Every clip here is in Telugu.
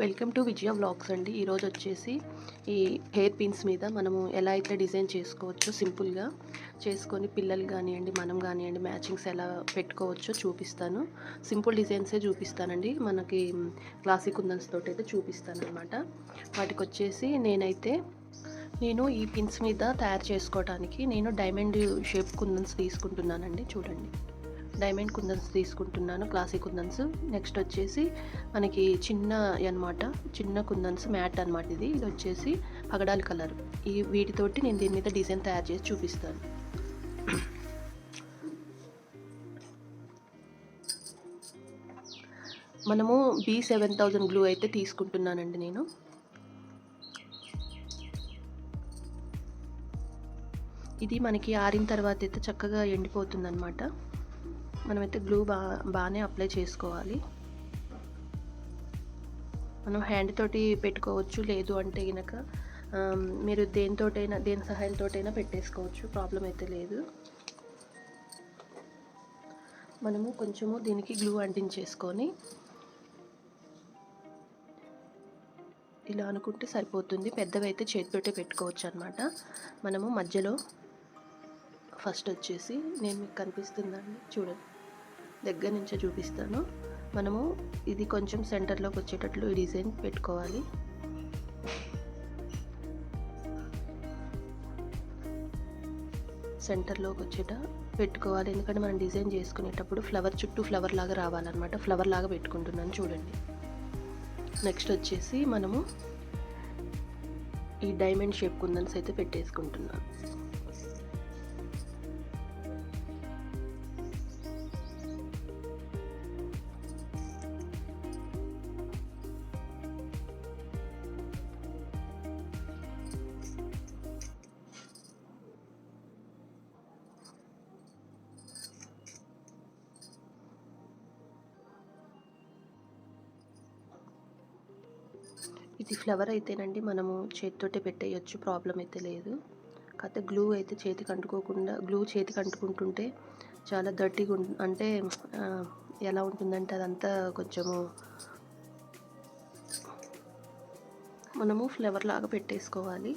వెల్కమ్ టు విజయ వ్లాగ్స్ అండి. ఈరోజు వచ్చేసి ఈ హెయిర్ పిన్స్ మీద మనము ఎలా అయితే డిజైన్ చేసుకోవచ్చో సింపుల్గా చేసుకొని పిల్లలు కానివ్వండి మనం కానివ్వండి మ్యాచింగ్స్ ఎలా పెట్టుకోవచ్చో చూపిస్తాను. సింపుల్ డిజైన్సే చూపిస్తానండి. మనకి క్లాసిక్ కుందన్స్ తోటి అయితే చూపిస్తాను అనమాట వాటికి వచ్చేసి నేనైతే నేను ఈ పిన్స్ మీద తయారు చేసుకోవడానికి నేను డైమండ్ షేప్ కుందన్స్ తీసుకుంటున్నానండి. చూడండి. డైమండ్ కుందన్స్ తీసుకుంటున్నాను క్లాసిక్ కుందన్స్. నెక్స్ట్ వచ్చేసి మనకి చిన్న అన్నమాట చిన్న కుందన్స్ మ్యాట్ అనమాట ఇది. ఇది వచ్చేసి పగడాలు కలర్. ఈ వీటితోటి నేను దీని మీద డిజైన్ తయారు చేసి చూపిస్తాను. మనము బీ సెవెన్ థౌజండ్ గ్లూ అయితే తీసుకుంటున్నానండి నేను. ఇది మనకి ఆరిన తర్వాత అయితే చక్కగా ఎండిపోతుందన్నమాట. అనమాట మనమైతే గ్లూ బా బాగానే అప్లై చేసుకోవాలి. మనం హ్యాండ్ తోటి పెట్టుకోవచ్చు లేదు అంటే కనుక మీరు దేనితోటైనా దేని సహాయంతోటైనా పెట్టేసుకోవచ్చు ప్రాబ్లం అయితే లేదు. మనము కొంచెము దీనికి గ్లూ అంటించేసుకొని ఇలా అనుకుంటే సరిపోతుంది. పెద్దవైతే చేతితోటే పెట్టుకోవచ్చు అనమాట మనము మధ్యలో ఫస్ట్ వచ్చేసి నేను మీకు కనిపిస్తుందండి చూడండి. దగ్గర నుంచే చూపిస్తాను. మనము ఇది కొంచెం సెంటర్లోకి వచ్చేటట్లు ఈ డిజైన్ పెట్టుకోవాలి. సెంటర్లోకి వచ్చేట పెట్టుకోవాలి. ఎందుకంటే మనం డిజైన్ చేసుకునేటప్పుడు ఫ్లవర్ చుట్టూ ఫ్లవర్ లాగా రావాలన్నమాట. ఫ్లవర్ లాగా పెట్టుకుంటున్నాను చూడండి. నెక్స్ట్ వచ్చేసి మనము ఈ డైమండ్ షేప్ కుందన్స్ అయితే పెట్టేసుకుంటున్నాను ఇది ఫ్లవర్ అయితేనండి మనము చేతితోటే పెట్టేయచ్చు ప్రాబ్లం అయితే లేదు. కాకపోతే గ్లూ అయితే చేతికి అంటుకోకుండా గ్లూ చేతికి అంటుకుంటుంటే చాలా దర్టీగా అంటే ఎలా ఉంటుందంటే అదంతా కొంచెము మనము ఫ్లవర్ లాగా పెట్టేసుకోవాలి.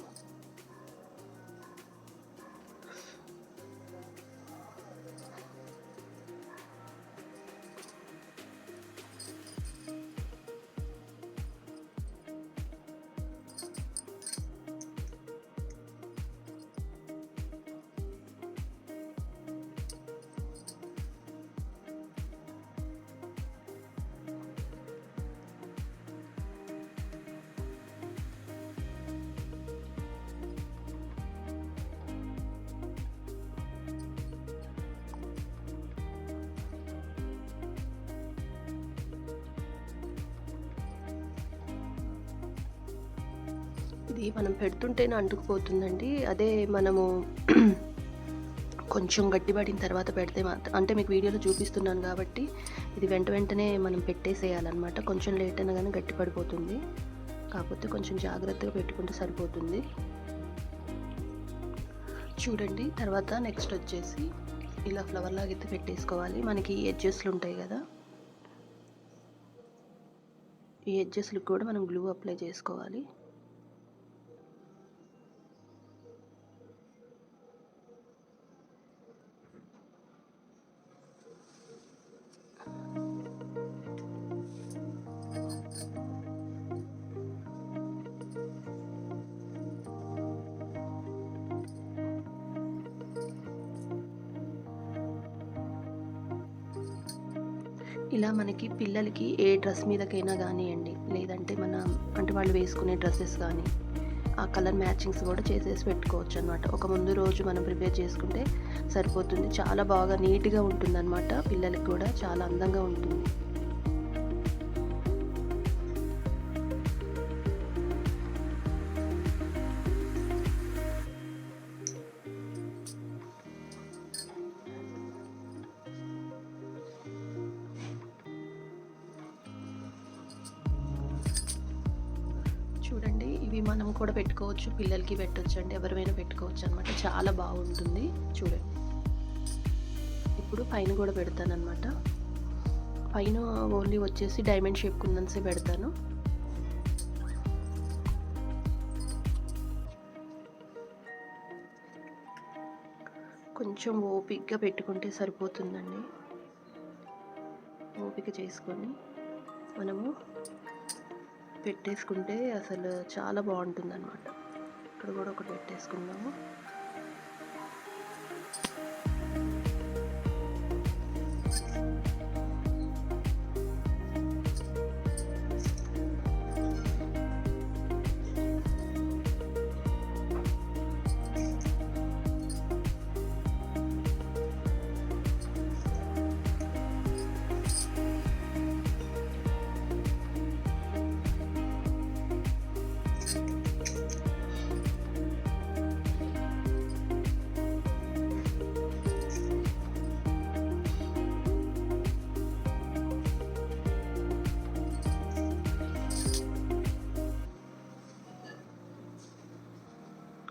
ఇది మనం పెడుతుంటేనే అంటుకుపోతుందండి. అదే మనము కొంచెం గట్టిపడిన తర్వాత పెడితే మాత్రం అంటే మీకు వీడియోలో చూపిస్తున్నాను కాబట్టి ఇది వెంట వెంటనే మనం పెట్టేసేయాలన్నమాట. కొంచెం లేట్ అయినా కానీ గట్టిపడిపోతుంది. కాకపోతే కొంచెం జాగ్రత్తగా పెట్టుకుంటే సరిపోతుంది. చూడండి. తర్వాత నెక్స్ట్ వచ్చేసి ఇలా ఫ్లవర్ లాగా అయితే పెట్టేసుకోవాలి. మనకి ఎడ్జెస్లు ఉంటాయి కదా. ఈ ఎడ్జెస్లకు కూడా మనం గ్లూ అప్లై చేసుకోవాలి. ఇలా మనకి పిల్లలకి ఏ డ్రెస్ మీదకైనా కానివ్వండి లేదంటే మన అంటే వాళ్ళు వేసుకునే డ్రెస్సెస్ కానీ ఆ కలర్ మ్యాచింగ్స్ కూడా చేసేసి పెట్టుకోవచ్చు అనమాట ఒక ముందు రోజు మనం ప్రిపేర్ చేసుకుంటే సరిపోతుంది. చాలా బాగా నీట్గా ఉంటుంది అనమాట పిల్లలకి కూడా చాలా అందంగా ఉంటుంది. ఇవి మనం కూడా పెట్టుకోవచ్చు పిల్లలకి పెట్టచ్చు అండి ఎవరివైనా పెట్టుకోవచ్చు అనమాట చాలా బాగుంటుంది చూడండి ఇప్పుడు పైన కూడా పెడతాను అనమాట పైన ఓన్లీ వచ్చేసి డైమండ్ షేప్ కుందన్సే పెడతాను. కొంచెం ఓపిక్గా పెట్టుకుంటే సరిపోతుందండి. ఓపిక చేసుకొని మనము పెట్టేసుకుంటే అసలు చాలా బాగుంటుంది అనమాట ఇక్కడ కూడా ఒకటి పెట్టేసుకుందాము.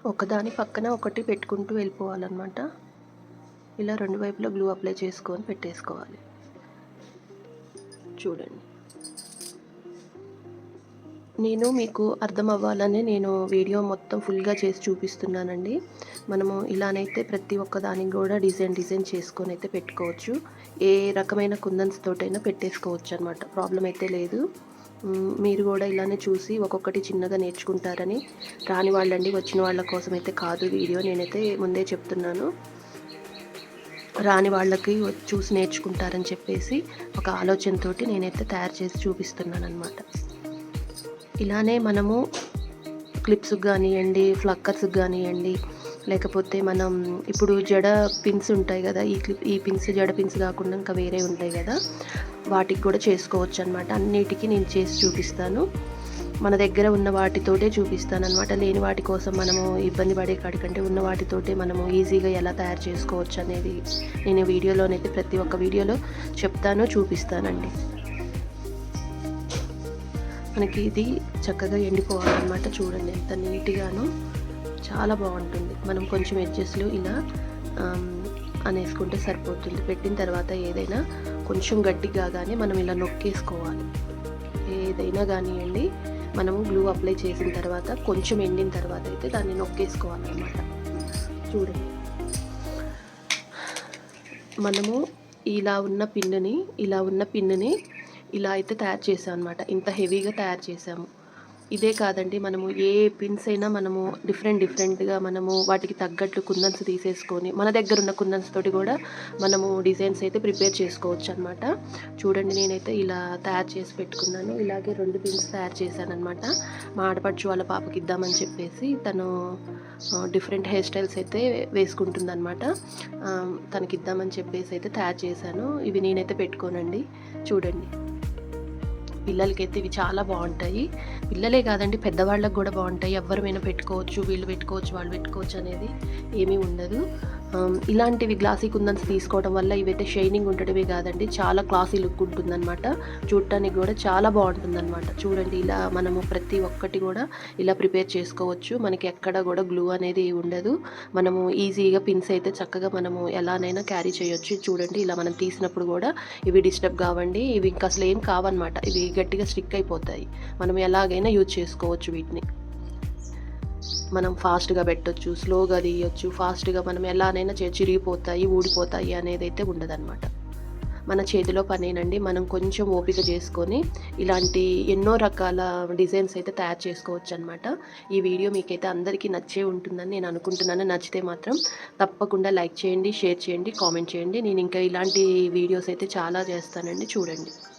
ఒకదాని పక్కన ఒకటి పెట్టుకుంటూ వెళ్ళిపోవాలన్నమాట. ఇలా రెండు వైపులా గ్లూ అప్లై చేసుకొని పెట్టేసుకోవాలి. చూడండి. నేను మీకు అర్థం అవ్వాలని నేను వీడియో మొత్తం ఫుల్గా చేసి చూపిస్తున్నానండి. మనము ఇలానైతే ప్రతి ఒక్క దానికి కూడా డిజైన్ డిజైన్ చేసుకొని అయితే పెట్టుకోవచ్చు. ఏ రకమైన కుందన్స్ తోటైనా పెట్టేసుకోవచ్చు అనమాట ప్రాబ్లం అయితే లేదు. మీరు కూడా ఇలానే చూసి ఒక్కొక్కటి చిన్నగా నేర్చుకుంటారని రాని వాళ్ళండి వచ్చిన వాళ్ళ కోసం అయితే కాదు వీడియో నేనైతే ముందే చెప్తున్నాను. రాని వాళ్ళకి చూసి నేర్చుకుంటారని చెప్పేసి ఒక ఆలోచనతోటి నేనైతే తయారు చేసి చూపిస్తున్నాను అనమాట ఇలానే మనము క్లిప్స్కి కానివ్వండి ఫ్లక్కర్స్కి కానివ్వండి లేకపోతే మనం ఇప్పుడు జడ పిన్స్ ఉంటాయి కదా ఈ క్లిప్ ఈ పిన్స్ జడ పిన్స్ కాకుండా ఇంకా వేరే ఉంటాయి కదా వాటికి కూడా చేసుకోవచ్చు అనమాట అన్నిటికీ నేను చేసి చూపిస్తాను. మన దగ్గర ఉన్న వాటితోటే చూపిస్తాను అనమాట లేని వాటి కోసం మనము ఇబ్బంది పడే కాడికంటే ఉన్న వాటితోటే మనము ఈజీగా ఎలా తయారు చేసుకోవచ్చు అనేది నేను వీడియోలోనైతే ప్రతి ఒక్క వీడియోలో చెప్తాను చూపిస్తానండి. మనకి ఇది చక్కగా ఎండిపోవాలన్నమాట చూడండి ఎంత నీట్గానో చాలా బాగుంటుంది. మనం కొంచెం ఎడ్జెస్లు ఇలా అనేసుకుంటే సరిపోతుంది. పెట్టిన తర్వాత ఏదైనా కొంచెం గట్టి కాగానే మనం ఇలా నొక్కేసుకోవాలి. ఏదైనా కానివ్వండి మనము గ్లూ అప్లై చేసిన తర్వాత కొంచెం ఎండిన తర్వాత అయితే దాన్ని నొక్కేసుకోవాలన్నమాట. చూడండి మనము ఇలా ఉన్న పిన్నుని ఇలా ఉన్న పిన్నుని ఇలా అయితే తయారు చేసాం అనమాట ఇంత హెవీగా తయారు చేసాము. ఇదే కాదండి మనము ఏ పిన్స్ అయినా మనము డిఫరెంట్ డిఫరెంట్గా మనము వాటికి తగ్గట్లు కుందన్స్ తీసేసుకొని మన దగ్గర ఉన్న కుందన్స్ తోటి కూడా మనము డిజైన్స్ అయితే ప్రిపేర్ చేసుకోవచ్చు అనమాట చూడండి నేనైతే ఇలా తయారు చేసి పెట్టుకున్నాను. ఇలాగే రెండు పిన్స్ తయారు చేశాను అనమాట మా ఆడపడుచు వాళ్ళ పాపకి ఇద్దామని చెప్పేసి తను డిఫరెంట్ హెయిర్ స్టైల్స్ అయితే వేసుకుంటుంది అనమాట తనకి ఇద్దామని చెప్పేసి అయితే తయారు చేశాను. ఇవి నేనైతే పెట్టుకోనండి. చూడండి. పిల్లలకైతే ఇవి చాలా బాగుంటాయి. పిల్లలే కాదండి పెద్దవాళ్ళకి కూడా బాగుంటాయి. ఎవరిమైనా పెట్టుకోవచ్చు వీళ్ళు పెట్టుకోవచ్చు వాళ్ళు పెట్టుకోవచ్చు అనేది ఏమీ ఉండదు. ఇలాంటివి గ్లాసీ కుందన్స్ తీసుకోవడం వల్ల ఇవైతే షైనింగ్ ఉండటమే కాదండి చాలా క్లాసీ లుక్ ఉంటుందన్నమాట. చూడటానికి కూడా చాలా బాగుంటుందన్నమాట. చూడండి ఇలా మనము ప్రతి ఒక్కటి కూడా ఇలా ప్రిపేర్ చేసుకోవచ్చు. మనకి ఎక్కడ కూడా గ్లూ అనేది ఉండదు. మనము ఈజీగా పిన్స్ అయితే చక్కగా మనము ఎలానైనా క్యారీ చేయొచ్చు. చూడండి ఇలా మనం తీసినప్పుడు కూడా ఇవి డిస్టర్బ్ కావండి. ఇవి ఇంకా అసలు ఏం కావన్నమాట. ఇవి గట్టిగా స్టిక్ అయిపోతాయి. మనం ఎలాగైనా యూజ్ చేసుకోవచ్చు వీటిని. మనం ఫాస్ట్గా పెట్టొచ్చు స్లోగా తీయొచ్చు ఫాస్ట్గా మనం ఎలానైనా చిరిగిపోతాయి ఊడిపోతాయి అనేది అయితే ఉండదన్నమాట. మన చేతిలో పనేనండి మనం కొంచెం ఓపిక చేసుకొని ఇలాంటి ఎన్నో రకాల డిజైన్స్ అయితే తయారు చేసుకోవచ్చు అనమాట ఈ వీడియో మీకైతే అందరికీ నచ్చే ఉంటుందని నేను అనుకుంటున్నాను. నచ్చితే మాత్రం తప్పకుండా లైక్ చేయండి షేర్ చేయండి కామెంట్ చేయండి. నేను ఇంకా ఇలాంటి వీడియోస్ అయితే చాలా చేస్తానండి. చూడండి.